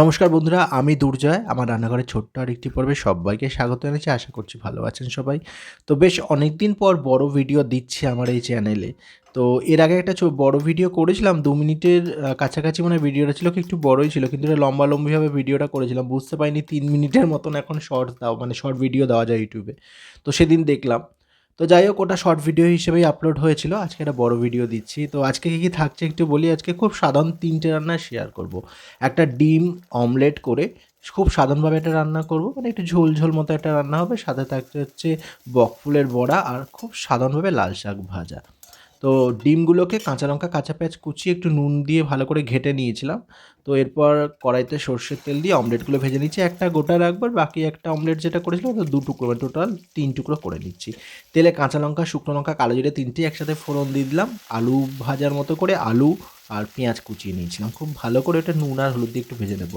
নমস্কার বন্ধুরা, আমি দুর্জয়। আমার রান্নাঘরের ছোট্ট আর একটি পর্বে সবাইকে স্বাগত জানাচ্ছি। আশা করছি ভালো আছেন সবাই। তো বেশ অনেক দিন পর বড় ভিডিও দিচ্ছি আমার এই চ্যানেলে তো এর আগে একটা বড় ভিডিও করেছিলাম। দু মিনিটের কাছাকাছি মানে ভিডিওটা ছিল একটু বড়ই ছিল। কিন্তু এটা লম্বা লম্বিভাবে ভিডিওটা করেছিলাম। বুঝতে পারিনি, তিন মিনিটের মতন এখন শর্ট দাও মানে শর্ট ভিডিও দেওয়া যায় ইউটিউবে তো সেদিন দেখলাম। তো যাই হোক, ওটা শর্ট ভিডিও হিসেবেই আপলোড হয়েছিল। আজকে একটা বড় ভিডিও দিচ্ছি। তো আজকে কী কী থাকছে একটু বলি। আজকে খুব সাধারণ তিনটে রান্না শেয়ার করব। একটা ডিম অমলেট করে খুব সাধারণভাবে একটা রান্না করব। মানে একটু ঝোল ঝোল মতো একটা রান্না হবে। সাথে থাকতে হচ্ছে বকফুলের বড়া আর খুব সাধারণভাবে লাল শাক ভাজা। তো ডিমগুলোকে কাঁচা লঙ্কা, কাঁচা পেঁয়াজ কুচিয়ে একটু নুন দিয়ে ভালো করে ঘেটে নিয়েছিলাম। তো এরপর কড়াইতে সর্ষের তেল দিয়ে অমলেটগুলো ভেজে নিচ্ছি। একটা গোটা রাখব আর বাকি একটা অমলেট যেটা করেছিলাম ওটা দু টুকরো মানে টোটাল তিন টুকরো করে নিচ্ছি। তেলে কাঁচা লঙ্কা, শুকনো লঙ্কা, কালো জিরে তিনটি একসাথে ফোড়ন দিয়ে দিলাম। আলু ভাজার মতো করে আলু আর পেঁয়াজ কুচিয়ে নিয়েছিলাম। খুব ভালো করে ওটা নুন আর হলুদ দিয়ে একটু ভেজে নেব।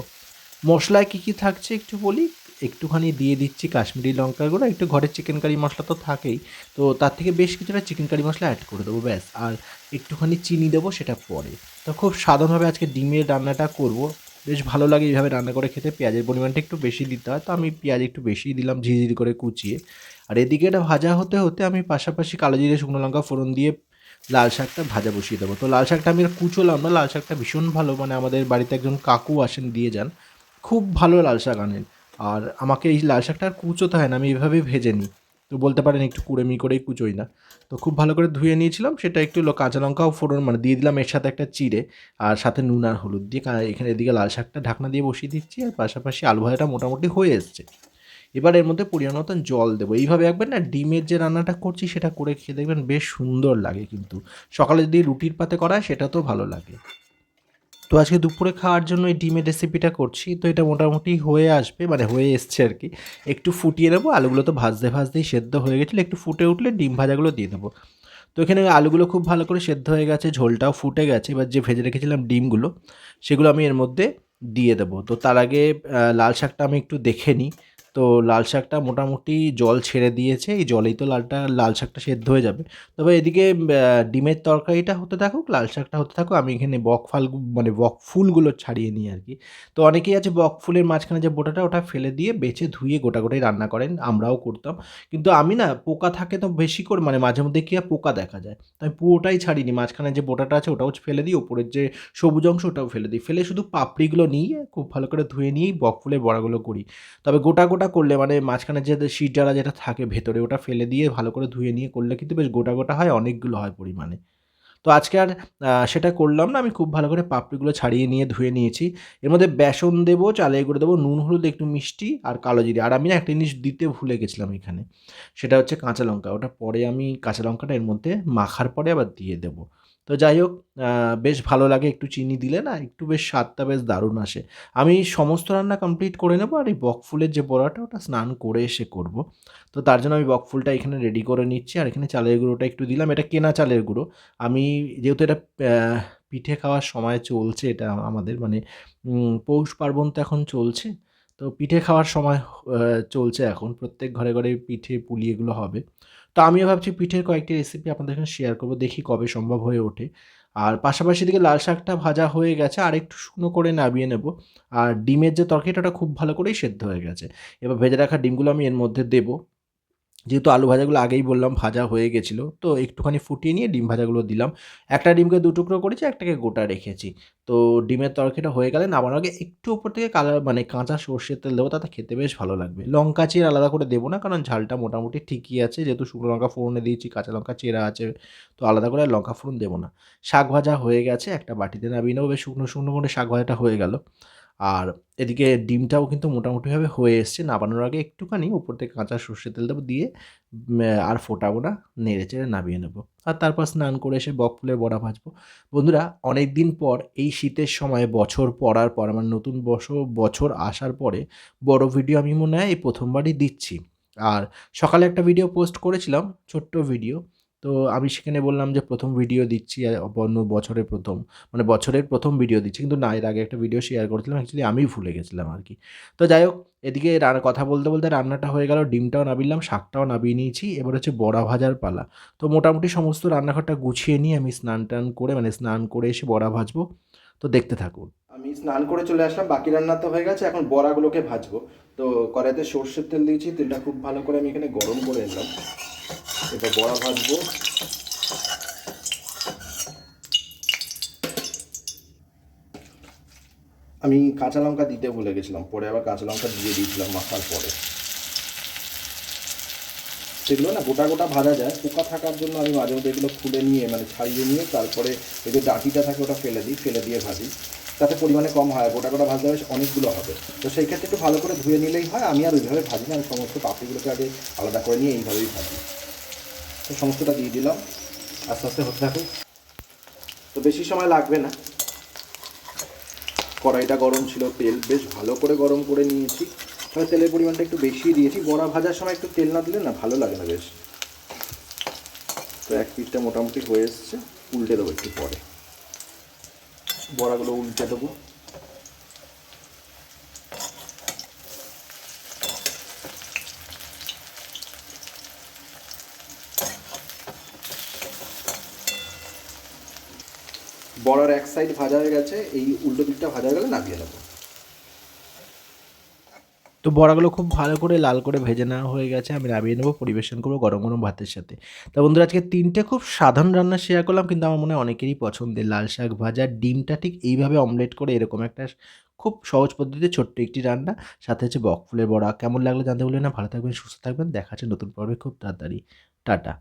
মশলায় কী কী থাকছে একটু বলি? একটুখানি দিয়ে দিচ্ছি কাশ্মীরি লঙ্কার গুঁড়ো একটু ঘরের চিকেন কারি মশলা তো থাকেই। তো তার থেকে বেশ কিছুটা চিকেন কারি মশলা অ্যাড করে দেবো, ব্যাস। আর একটুখানি চিনি দেবো সেটা পরে। তো খুব সাধারণভাবে আজকে ডিমের রান্নাটা করব। বেশ ভালো লাগে এইভাবে রান্না করে খেতে। পেঁয়াজের পরিমাণটা একটু বেশি দিতে হয়, তো আমি পেঁয়াজ একটু বেশি দিলাম ঝিঝিরি করে কুচিয়ে। আর এদিকে এটা ভাজা হতে হতে আমি পাশাপাশি কালো জিরে, শুকনো লঙ্কা, ফোড়ন দিয়ে লাল শাকটা ভাজা বসিয়ে দেবো। তো লাল শাকটা আমি আর কুচোলাম না, লাল শাকটা ভীষণ ভালো মানে আমাদের বাড়িতে একজন কাকু আসেন, দিয়ে যান। খুব ভালো লাল শাক আনেন। আর আমাকে এই লাল শাকটা আর কুচোতে হয় না, আমি এভাবেই ভেজে নিই। তো বলতে পারেন একটু কুড়েমি করেই কুচোই না। তো খুব ভালো করে ধুয়ে নিয়েছিলাম, সেটা একটু কাঁচা লঙ্কাও ফোড়ন মানে দিয়ে দিলাম এর সাথে একটা চিড়ে আর সাথে নুন আর হলুদ দিয়ে। এখানে এদিকে লাল শাকটা ঢাকনা দিয়ে বসিয়ে দিচ্ছি আর পাশাপাশি আলু ভাজাটা মোটামুটি হয়ে এসছে। এবার এর মধ্যে পরিমাণ মতন জল দেবো। এইভাবে একবার না ডিমের যে রান্নাটা করছি, সেটা করে খেয়ে দেখবেন বেশ সুন্দর লাগে কিন্তু। সকালে যদি রুটির পাতে করা সেটা তো ভালো লাগে। তো আজকে দুপুরে খাওয়ার জন্য এই ডিমের রেসিপিটা করছি। তো এটা মোটামুটি হয়ে আসবে মানে হয়ে এসছে আর কি। একটু ফুটিয়ে নেব, আলুগুলো তো ভাজতে ভাজতেই সেদ্ধ হয়ে গেছিল। একটু ফুটে উঠলে ডিম ভাজাগুলো দিয়ে দেবো। তো এখানে আলুগুলো খুব ভালো করে সেদ্ধ হয়ে গেছে, ঝোলটাও ফুটে গেছে। এবার যে ভেজে রেখেছিলাম ডিমগুলো, সেগুলো আমি এর মধ্যে দিয়ে দেবো। তো তার আগে লাল শাকটা আমি একটু দেখে নিই। তো লাল শাকটা মোটামুটি জল ছেড়ে দিয়েছে, এই জলেই তো লালটা, লাল শাকটা সেদ্ধ হয়ে যাবে। তবে এদিকে ডিমের তরকারিটা হতে থাকুক, লাল শাকটা হতে থাকুক, আমি এখানে বক ফাল মানে বক ফুলগুলো ছাড়িয়ে নিই আর কি। তো অনেকেই আছে বক ফুলের মাঝখানে যে বোটাটা, ওটা ফেলে দিয়ে বেছে ধুয়ে গোটা গোটাই রান্না করেন, আমরাও করতাম। কিন্তু আমি না, পোকা থাকে তো বেশি করে মানে মাঝে মধ্যে কি পোকা দেখা যায়। তাই পুরোটাই ছাড়িনি, মাঝখানে যে বোটাটা আছে, ওটাও ফেলে দিই, ওপরের যে সবুজ অংশ, ওটাও ফেলে দিই। ফেলে শুধু পাপড়িগুলো নিয়ে খুব ভালো করে ধুয়ে নিয়েই বক ফুলের বড়াগুলো করি। তবে গোটা গোটা করলে মানে মাঝখানে যে সিটারা যেটা থাকে ভেতরে, ওটা ফেলে দিয়ে ভালো করে ধুয়ে নিয়ে করলে কিন্তু বেশ গোটা গোটা হয়, অনেকগুলো হয় পরিমাণে। তো আজকে আর সেটা করলাম না, আমি খুব ভালো করে পাপড়িগুলো ছাড়িয়ে নিয়ে ধুয়ে নিয়েছি। এর মধ্যে বেসন দেবো, চালের গুঁড়ো দেবো, নুন, হলুদ, একটু মিষ্টি আর কালো জিরে। আর আমি না একটা জিনিস দিতে ভুলে গেছিলাম এখানে, সেটা হচ্ছে কাঁচা লঙ্কা। ওটা পরে আমি কাঁচা লঙ্কাটা এর মধ্যে মাখার পরে আবার দিয়ে দেবো। তো যাই হোক বেশ ভালো লাগে একটু চিনি দিলে না, একটু বেশ স্বাদটা বেশ দারুণ আসে। আমি সমস্ত রান্না কমপ্লিট করে নেব আর এই বকফুলের যে বড়াটা ওটা স্নান করে এসে করব। তো তার জন্য আমি বকফুলটা এখানে রেডি করে নিচ্ছি আর এখানে চালের গুঁড়োটা একটু দিলাম। এটা কেনা চালের গুঁড়ো। আমি যেহেতু এটা পিঠে খাওয়ার সময় চলছে, এটা আমাদের মানে পৌষ পার্বণ তো এখন চলছে, তো পিঠে খাওয়ার সময় চলছে এখন। প্রত্যেক ঘরে ঘরে পিঠে পুলি এগুলো হবে। তো আমিও ভাবছি পিঠের কয়েকটি রেসিপি আপনাদের সঙ্গে শেয়ার করব, দেখি কবে সম্ভব হয়ে ওঠে। আর পাশাপাশি দিকে লাল শাকটা ভাজা হয়ে গেছে, আর একটু শুকনো করে নামিয়ে নেব। আর ডিমের যে তরকারিটা, ওটা খুব ভালো করেই সেদ্ধ হয়ে গেছে। এবার ভেজে রাখা ডিমগুলো আমি এর মধ্যে দেবো। যেহেতু আলু ভাজাগুলো আগেই বললাম, ভাজা হয়ে গেছিল, তো একটুখানি ফুটিয়ে নিয়ে ডিম ভাজাগুলো দিলাম। একটা ডিমকে দু টুকরো করেছি, একটাকে গোটা রেখেছি। তো ডিমের তরকারিটা হয়ে গেলে নামানোর আগে একটু উপর থেকে কালার মানে কাঁচা সর্ষের তেল দেবো, তাতে খেতে বেশ ভালো লাগবে। লঙ্কা চির আলাদা করে দেবো না, কারণ ঝালটা মোটামুটি ঠিকই আছে। যেহেতু শুকনো লঙ্কা ফোড়নে দিয়েছি, কাঁচা লঙ্কা চেরা আছে, তো আলাদা করে লঙ্কা ফোড়ন দেবো না। শাক ভাজা হয়ে গেছে, একটা বাটিতে নামিয়ে নেব। বেশ শুকনো শুকনো করে শাক ভাজাটা হয়ে গেল। আর এদিকে ডিমটাও কিন্তু মোটামুটিভাবে হয়ে এসছে নামানোর আগে একটুখানি উপর থেকে কাঁচা সর্ষের তেল দেবো দিয়ে আর ফোটাবো না, নেড়ে চেড়ে নামিয়ে নেব। আর তারপর স্নান করে এসে বক ফুলের বড়া ভাজবো। বন্ধুরা অনেক দিন পর এই শীতের সময় বছর পড়ার পর, আমার নতুন বছর বছর আসার পরে বড় ভিডিও আমি মনে হয় এই প্রথমবারই দিচ্ছি। আর সকালে একটা ভিডিও পোস্ট করেছিলাম, ছোট্ট ভিডিও তো আমি সেখানে বললাম যে, প্রথম ভিডিও দিচ্ছি বছরের প্রথম। মানে বছরের প্রথম ভিডিও দিচ্ছি, কিন্তু না, এর আগে একটা ভিডিও শেয়ার করেছিলাম অ্যাকচুয়ালি আমি ভুলে গেছিলাম আর কি তো যাই হোক, এদিকে কথা বলতে বলতে রান্নাটা হয়ে গেল, ডিমটাও নাবিলাম শাকটাও নাবিয়ে নিয়েছি, এবার হচ্ছে বড়া ভাজার পালা। তো মোটামুটি সমস্ত রান্নাঘরটা গুছিয়ে নিয়ে আমি স্নান টান করে মানে স্নান করে এসে বড়া ভাজবো। তো দেখতে থাকুন। আমি স্নান করে চলে আসলাম, বাকি রান্না তো হয়ে গেছে, এখন বড়াগুলোকে ভাজবো। তো কড়াইতে সর্ষের তেল দিয়েছি, তেলটা খুব ভালো করে আমি এখানে গরম করে নিলাম। এবার বড়া ভাজবো। আমি কাঁচা লঙ্কা দিতে ভুলে গেছিলাম, পরে আবার কাঁচা লঙ্কা দিয়ে দিয়েছিলাম মাখার পরে। সেগুলো না গোটা গোটা ভাজা যায়, পোকা থাকার জন্য আমি মাঝে মধ্যে এগুলো খুলে নিয়ে মানে ছাড়িয়ে নিয়ে তারপরে এই যে ডাঁটিটা থাকে ওটা ফেলে দিই, ফেলে দিয়ে ভাজি। তাতে পরিমাণে কম হয়, গোটা গোটা ভাজলে বেশ অনেকগুলো হবে। তো সেই ক্ষেত্রে একটু ভালো করে ধুয়ে নিলেই হয়, আমি আর ওইভাবে ভাজি না, আমি সমস্ত পাপড়িগুলোকে আগে আলাদা করে নিয়ে এইভাবেই ভাজি। তো সমস্তটা দিয়ে দিলাম। আস্তে আস্তে হতে থাকুক। তো বেশি সময় লাগবে না। কড়াইটা গরম ছিল, তেল বেশ ভালো করে গরম করে নিয়েছি। তবে তেলের পরিমাণটা একটু বেশি দিয়েছি। বড়া ভাজার সময় একটু তেল না দিলে না ভালো লাগে না বেশ। তো এক পিঠটা মোটামুটি হয়ে এসছে। উল্টে দেবো একটু পরে। বড়াগুলো উল্টে দেবো। বড়ার এক সাইড ভাজা হয়ে গেছে, এই উল্টো দিকটা ভাজা হয়ে গেলে নামিয়ে নেব। তো বড়াগুলো খুব ভালো করে লাল করে ভেজে নেওয়া হয়ে গেছে, আমি নামিয়ে নেব, পরিবেশন করব গরম গরম ভাতের সাথে। তা বন্ধুরা, আজকে তিনটে খুব সাধারণ রান্না শেয়ার করলাম, কিন্তু আমার মনে হয় অনেকেরই পছন্দের। লাল শাক ভাজা, ডিমটা ঠিক এইভাবে অমলেট করে এরকম একটা খুব সহজ পদ্ধতিতে ছোট্ট একটি রান্না, সাথে হচ্ছে বকফুলের বড়া। কেমন লাগল জানতে বললেন না, ভালো থাকবেন, সুস্থ থাকবেন, দেখা হচ্ছে নতুন পর্বে খুব তাড়াতাড়ি। টাটা।